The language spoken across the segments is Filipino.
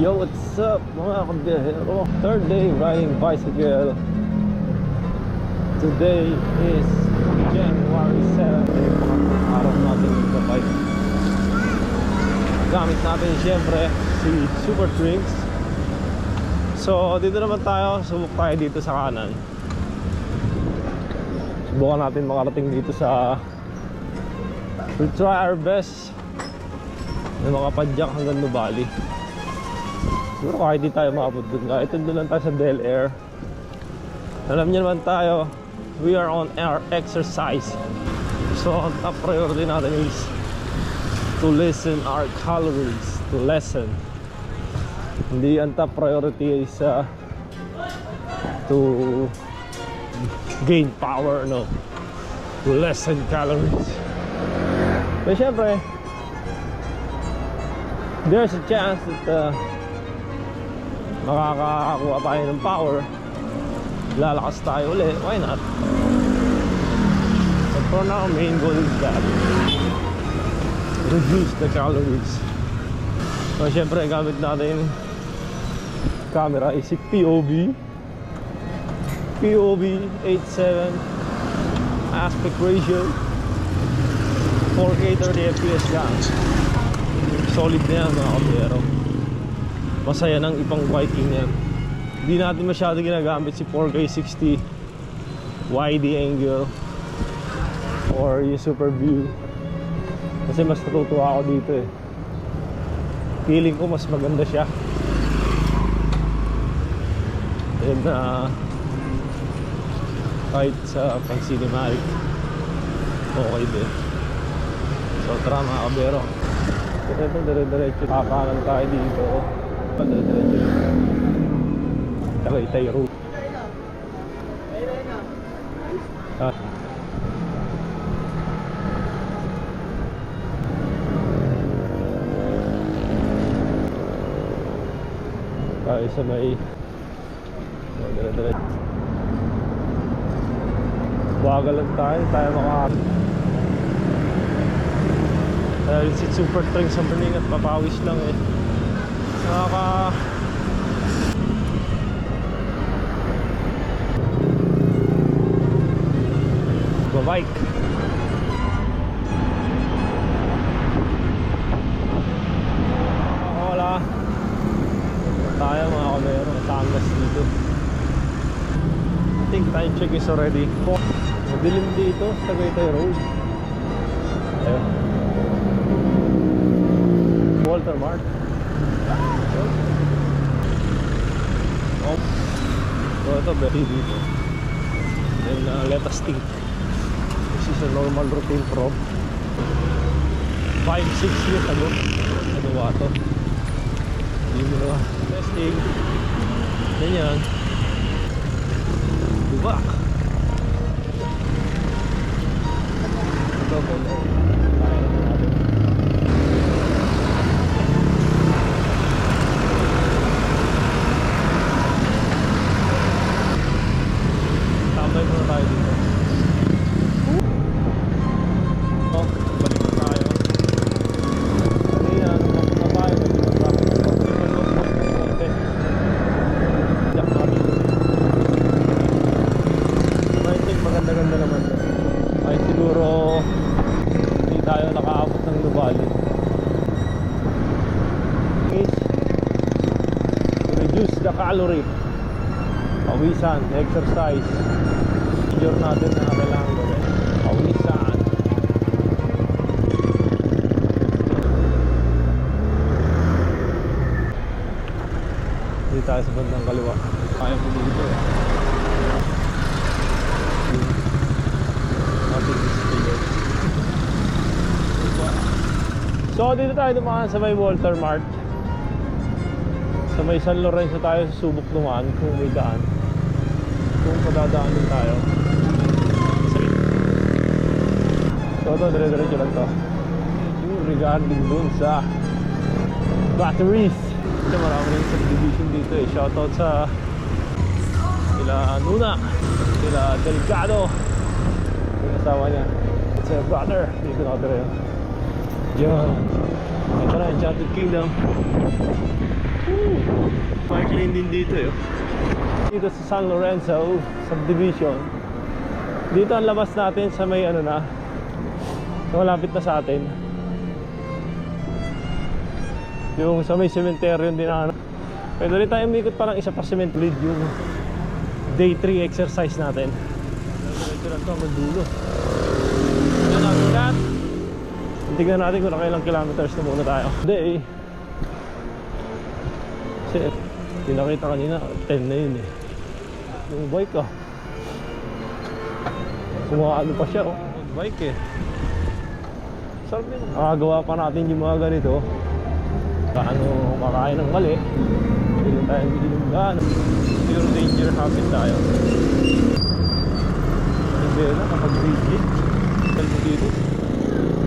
Yo, what's up mga kabiyahero? Third day riding bicycle. Today is January 7, eh, pangatlong araw natin sa bike. Gamit natin siyempre si Super Drinks. So, dito naman tayo. Subok tayo dito sa kanan. Subukan natin makarating dito sa We'll try our best na makapadyak hanggang Nubali. Siguro kahit di tayo maabot dun. Kahit doon lang tayo sa Del Air. Alam niyo naman tayo, we are on our exercise. So, ang top priority natin is to lessen our calories. To lessen. Hindi ang top priority is uh, to gain power, no. To lessen calories. Pero syempre, there's a chance that uh, makakakuha tayo ng power. Lalakas tayo ulit. Why not? But for now main goal is that. Reduce the calories. So syempre gamit natin camera. Is POV POV 87 aspect ratio 4K 30 FPS lang solid na yan mga kabiyero. Masaya ng ipang Viking yan. Hindi natin masyado ginagamit si 4K 60 wide angle or yung super view. Kasi mas natutuwa ako dito eh. Feeling ko mas maganda siya. And uh, kahit sa pang cinematic okay din. So tara mga kabiyero ito dire-diretso kakanan tayo dito. Dire-diretso Tagaytay Road. Ah. tayo sa may dire-diretso. Bagal lang tayo tayo maka dahil si super train sa morning at papawis lang eh. Nakaka bike wala. Tayo mga kamero matangas dito. I think time check is already 4 madilim dito sa Tagaytay Road. Ayun Walter Mart oh so ito very dito then uh, let us think. This is a normal routine from 5-6 years ago. Ano ba ito hindi mo testing. Ganyan. Bubak ito tambay muna tayo dito Oh, balik na tayo. Kanina, nung traffic pa. I think maganda-ganda naman. Ay siguro hindi tayo nakaabot ng Nubali. Is reduce calorie. Pawisan, exercise. Major natin na kailangan gawin. Pawisan. Hindi tayo sa bandang kaliwa. Kaya mo dito eh. So dito tayo dumaan sa may Walter Mart. Sa may San Lorenzo tayo susubok dumaan kung may daan. Kung padadaan din tayo. So ito, dire-diretso lang to. Regarding dun sa batteries. Kasi marami rin subdivision dito eh. Shoutout sa sila Nuna, sila Delgado, yung asawa niya. It's a brother. Dito nakatira yun. Yan. Ito na, Enchanted Kingdom. Woo! Bike lane din dito eh. Dito sa San Lorenzo subdivision. Dito ang labas natin sa may ano na. Sa malapit na sa atin. Yung sa may cemetery yung dinaanan. Pwede rin tayo umikot pa ng isa pa cement lead yung day 3 exercise natin. Diretso lang to hanggang dulo. Yan ang cat. Tignan natin kung nakailang kilometers na muna tayo. Hindi eh. Kasi pinakita kanina 10 na yun eh. Yung bike ah. Sumaano pa siya oh. Bike eh. Sarap yun. Nakagawa pa natin yung mga ganito. Kaano kakain ng mali. Hindi tayo gaano. Siguro danger happen tayo. Hindi na kapag. Dahil mo dito.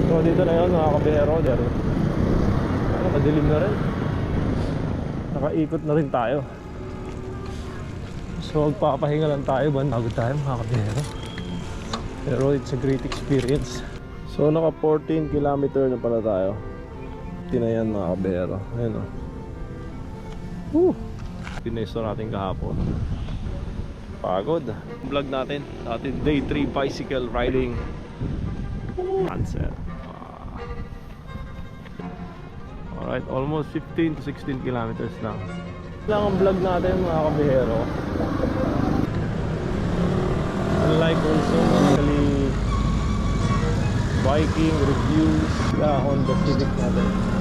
So dito na yun mga kabihero. Dero. Ano, madilim na rin. Nakaikot na rin tayo. So magpapahinga lang tayo. Bago tayo mga. Pero it's a great experience. So naka 14 kilometer na pala tayo. Tinayan mga kabero. Ayun o. Woo! Natin kahapon. Pagod. Vlog natin. Ating day 3 bicycle riding. Sunset. Alright, almost 15 to 16 kilometers lang. Lang ang vlog natin mga kabihero. Unlike also actually biking, reviews uh, on the Civic model.